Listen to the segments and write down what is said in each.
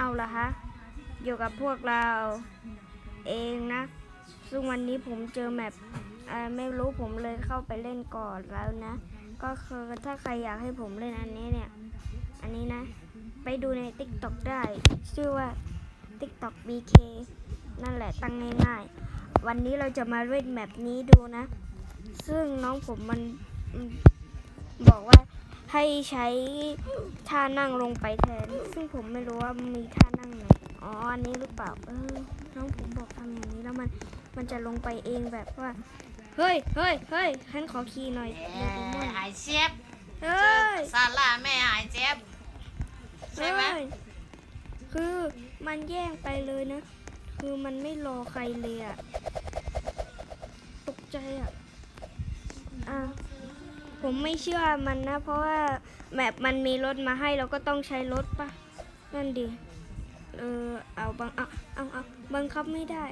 เอาละฮะ อยู่กับพวกเราเองนะ ซึ่งวันนี้ผมเจอแมปไม่รู้ผมเลยเข้าไปเล่นก่อนแล้วนะ ก็คือถ้าใครอยากให้ผมเล่นอันนี้เนี่ย อันนี้นะ ไปดูใน TikTok ได้ ชื่อว่า TikTok BK นั่นแหละตั้งง่ายๆ วันนี้เราจะมาเล่นแมปนี้ดูนะ ซึ่งน้องผมมันบอกว่า ให้ใช้ท่านั่งลงไปแทน ซึ่งผมไม่รู้ว่ามีท่านั่งไหนอ๋ออันนี้หรือเปล่า เออน้องผมบอกทำอย่างนี้แล้วมันมันจะลงไปเองแบบว่า เฮ้ยเฮ้ยเฮ้ยฉันขอคีย์หน่อยโดเรมอนหายเจ็บเฮ้ยซาร่าแม่หายเจ็บใช่ไหมเฮ้ยคือมันแย่งไปเลยนะ คือมันไม่รอใครเลยอะตกใจอะอะ ผมไม่เชื่อมันนะ เพราะว่าแบบมันมีรถมาให้เราก็ต้องใช้รถปะนั่นดิเออเอาบังเอาเอาเอาบังคับไม่ได้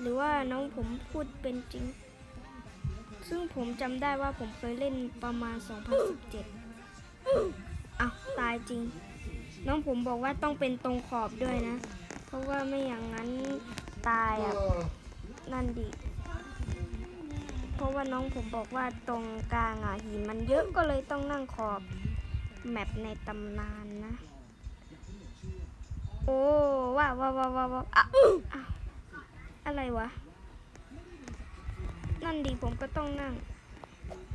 หรือว่าน้องผมพูดเป็นจริง ซึ่งผมจำได้ว่าผมเคยเล่นประมาณ 2017อ้าวตายจริง น้องผมบอกว่าต้องเป็นตรงขอบด้วยนะ เพราะว่าไม่อย่างนั้นตายอะ นั่นดิเพ ราะว่าน้องผมบอกว่าตรงกลางอะหินมันเยอะก็เลยต้องนั่งขอบแมปในตำนานนะ โอ้ว้าวว้าวว้าวว้าวว้าวอะอ้าวอะไรวะ นั่นดีผมก็ต้องนั่ง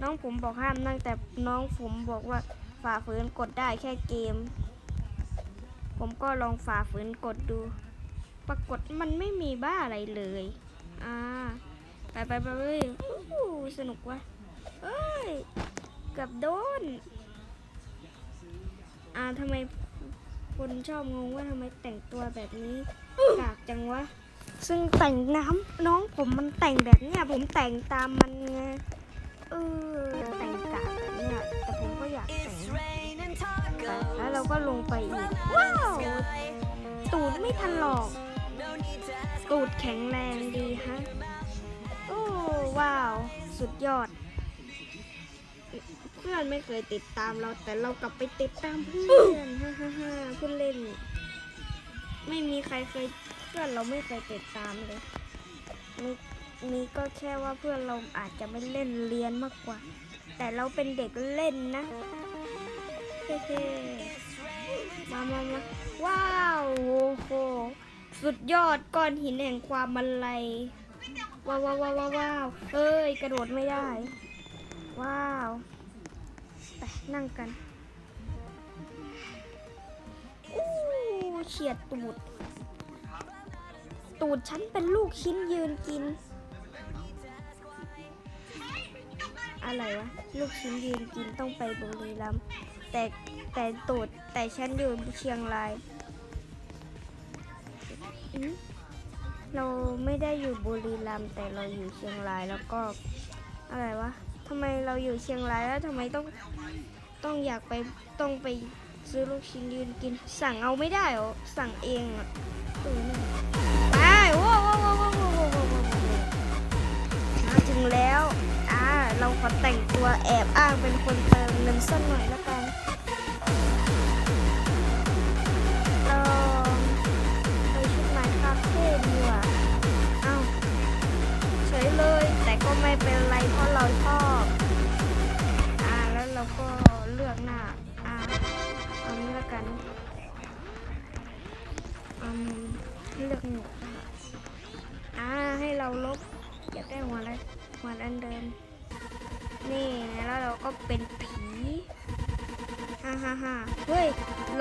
น้องผมบอกห้ามนั่งแต่น้องผมบอกว่าฝ่าฝืนกดได้แค่เกม ผมก็ลองฝ่าฝืนกดดู ปรากฏมันไม่มีบ้าอะไรเลย อ่า ไปไปไปเว้ยอู้หูสนุกว่ะเอ้ยกับโดน อ่าทำไมคนชอบงงว่าทำไมแต่งตัวแบบนี้กากจังวะ ซึ่งแต่งน้ำน้องผมมันแต่งแบบเนี้ยผมแต่งตามมันไง เออแต่งกากแบบเนี้ยแต่ผมก็อยากแต่งแล้วเราก็ลงไปอีก ว้าว ตูดไม่ทันหลอก ตูดแข็งแรงดีฮะ สุดยอด เพื่อนไม่เคยติดตามเราแต่เรากลับไปติดตามเพื่อนฮ่าฮ่าฮ่าเพื่อนเล่น ไม่มีใครเคยเพื่อนเราไม่เคยติดตามเลยมีมีก็แค่ว่าเพื่อนเราอาจจะไม่เล่นเรียนมากกว่า แต่เราเป็นเด็กเล่นนะเฮ้มามามาว้าวโอ้โห สุดยอดก้อนหินแห่งความมันไลย ว้าวว้าวว้าวว้าวเอ้ย กระโดดไม่ได้ ว้าว ไป นั่งกันอู้เฉียดตูด ตูดฉันเป็นลูกชิ้นยืนกิน อะไรวะ ลูกชิ้นยืนกินต้องไปบุรีรัมย์แต่แต่ตูดแต่ฉันอยู่เชียงรายอืม เราไม่ได้อยู่บุรีรัมย์แต่เราอยู่เชียงรายแล้วก็อะไรวะทำไมเราอยู่เชียงรายแล้วทำไมต้องต้องอยากไปต้องไปซื้อลูกชิ้นยืนกิน สั่งเอาไม่ได้หรอสั่งเองอะเออนั่นไปว้าวว้าวว้าวว้าวว้าวว้าวว้าวมาถึงแล้วอ่าเราขอแต่งตัวแอบอ้างเป็นคนเติมเงินสักหน่อยละ กันอืมเลือกหนูค่ะอ่าให้เราลบอยากได้หัวอะไรหัวอันเดิม นี่แล้วเราก็เป็นผีฮ่าฮ่าฮ่าเฮ้ย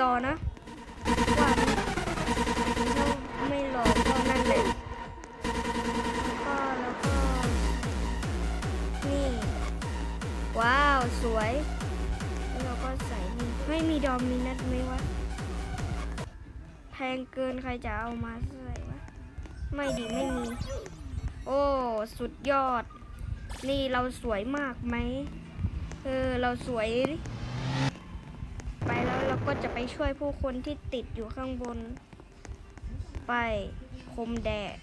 รอนะว่าถ้าไม่รอก็นั่นแหละก็แล้วก็นี่ ว้าว สวย ไม่มีดอมมีนัดไหมวะ แพงเกินใครจะเอามาใส่วะ ไม่ดีไม่มี โอ้ สุดยอด นี่เราสวยมากไหม เออ เราสวย ไปแล้วเราก็จะไปช่วยผู้คนที่ติดอยู่ข้างบน ไปพรมแดด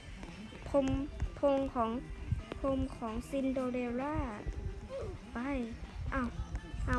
พมพงของพมของซินโดเรลล่า ไป อ้าว เอา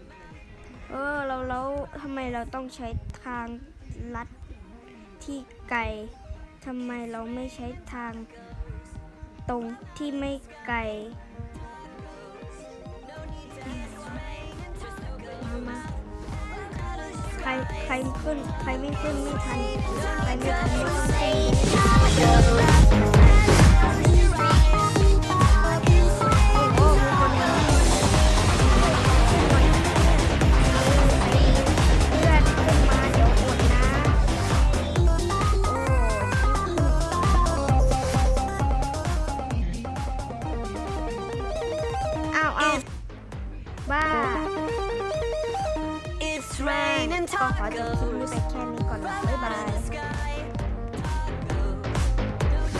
เออเราแล้วทำไมเราต้องใช้ทางลัดที่ไกลทำไมเราไม่ใช้ทางตรงที่ไม่ไกลมามาใครใครขึ้น ใครไม่ขึ้นไม่ทัน ใครไม่ทันไม่ทัน Um, it's bye it's raining